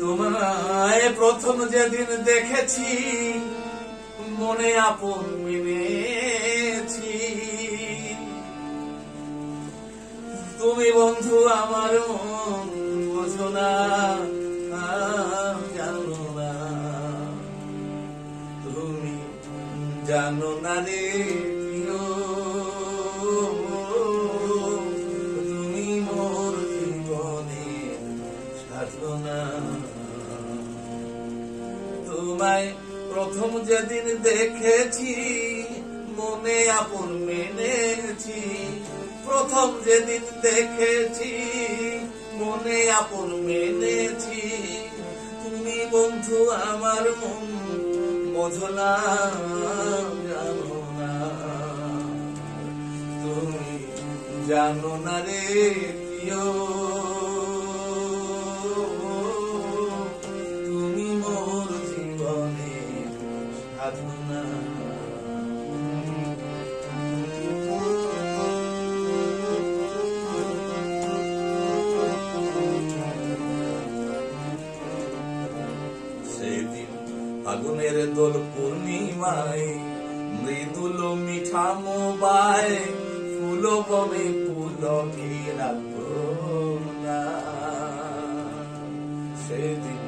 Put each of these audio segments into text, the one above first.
তোমায় প্রথম যেদিন দেখেছি, মনে আপন মেনেছি। তুমি বন্ধু আমার বোঝো না জানো না। তুমি জানো না রে তোমায় প্রথম যেদিন দেখেছি, মনে আপন মেনেছি। প্রথম যেদিন দেখেছি, মনে আপন মেনেছি। তুমি বন্ধু আমার মন বোঝো না জানো না। তুমি জানো না রে প্রিয়। আগুনের দোল পূর্ণিমায় মৃদুল মিঠা মোবায় ফুল বনে পুলকে না সেদিন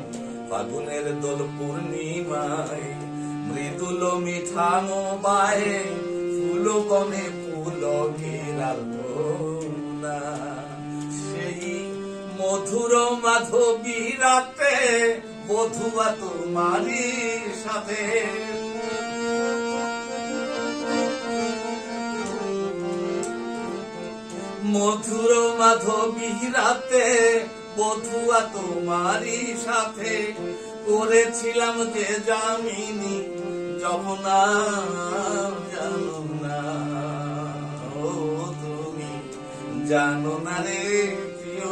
ফাগুনের দোল পূর্ণিমায় মৃদুল মিঠা মোবায় ফুল পুলকে না সেই মধুর মাধবী রাতে বধুয়া তোমারই সাথে। মধুর মাধবী রাতে বধুয়া তোমারই সাথে। করেছিলাম যে জামিনী যমুনা জানো না ও তুমি জানো না রে প্রিয়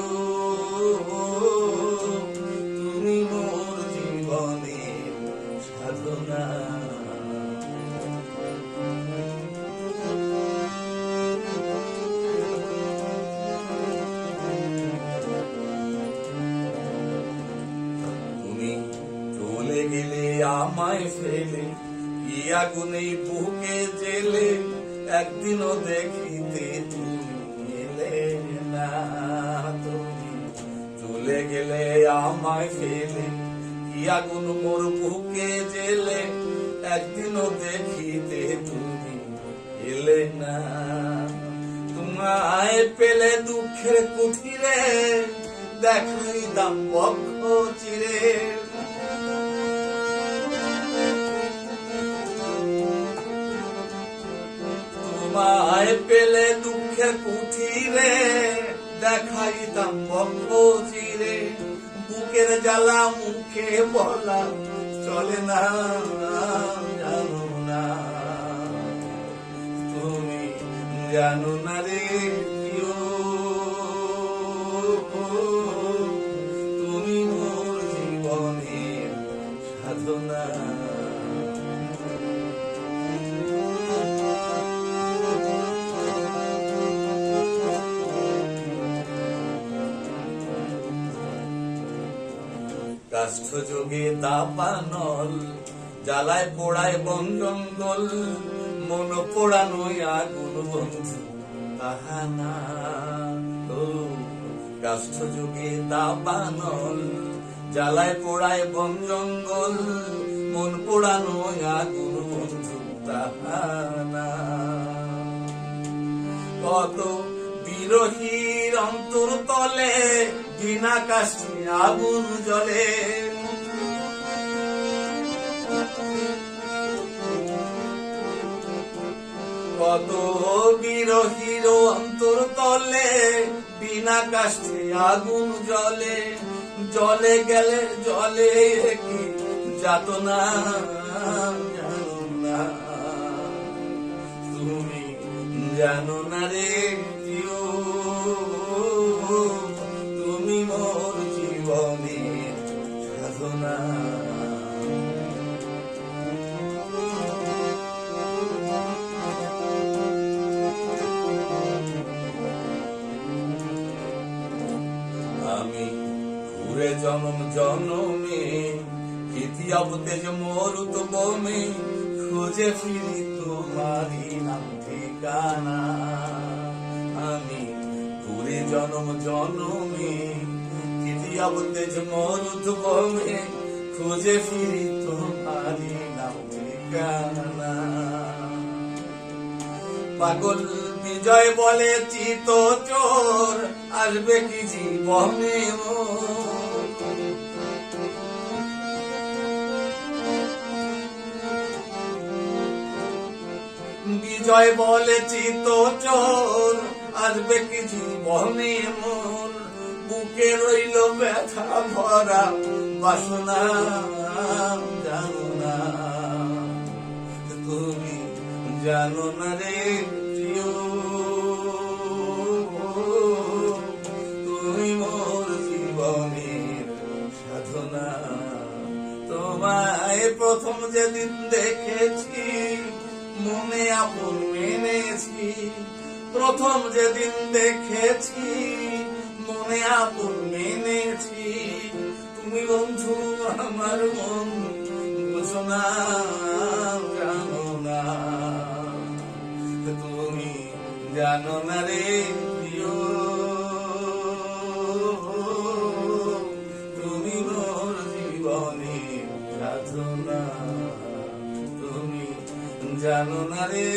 তুমি চলে গেলে আমায় ফেলে কি আগুনে বুকে জেলে একদিনও দেখিতে তুমি এলে না তুমি? চলে গেলে আমায় ফেলে। আগুন মোর বুকে জেলে একদিনও দেখিতে তুমি এলে না? তোমায় পেলে দুঃখের কুঠিরে দেখাই দাম বক্ষ চিরে। পেলে দুঃখে কুঠিরে দেখাই দাম বক্ষ চিরে। বুকের জ্বালা মুখে বলা চলে না, জানো না। তুমি জানো না কাষ্ঠ যোগে দাপানল জ্বালায় পোড়ায় বন জঙ্গল মন পোড়ানো আগুন বন্ধু তাহানা ও কাষ্ঠ যোগে দাপানল জ্বালায় পোড়ায় বন জঙ্গল মন পোড়ানো আগুন বন্ধু তাহানা কত বিরোহীর অন্তর তলে বিনা কাশে আগুন জ্বলে। কত বিরোহীর অন্তর তলে, বিনা কাশে আগুন জলে জলে গেলে জলে কি যাত না জানো না। তুমি জানো না রে। তুমি মোর জীবনের সাধনা আমি ঘুরে জনম জনমে ইতিহাব তেজ মরুত বমে, খুঁজে ফিরি তোমারি নাম ঠিকানা। জনম জনমে ইতিহাব তেজ মরুত বমে খুঁজে ফিরি তোমারি ঠিকানা পাগল বিজয় বলে চিত চোর, আসবে কি জীবনে? বিজয় বলে চিত চোর আসবে কিছু জীবনে মন। বুকে রইল ব্যথা ভরা বাসনা, জানো না। তুমি জানো না রে প্রিয়। তুমি মোর জীবনের সাধনা। তোমায় প্রথম যেদিন দেখেছি, মনে আপন মেনেছি প্রথম যেদিন দেখেছি, মনে আপন মেনেছি। তুমি বন্ধু, আমার মন বুঝো জানো না তুমি জানো না রে, প্রিয়। তুমি মোর জীবনে সাধনা তুমি জানো না রে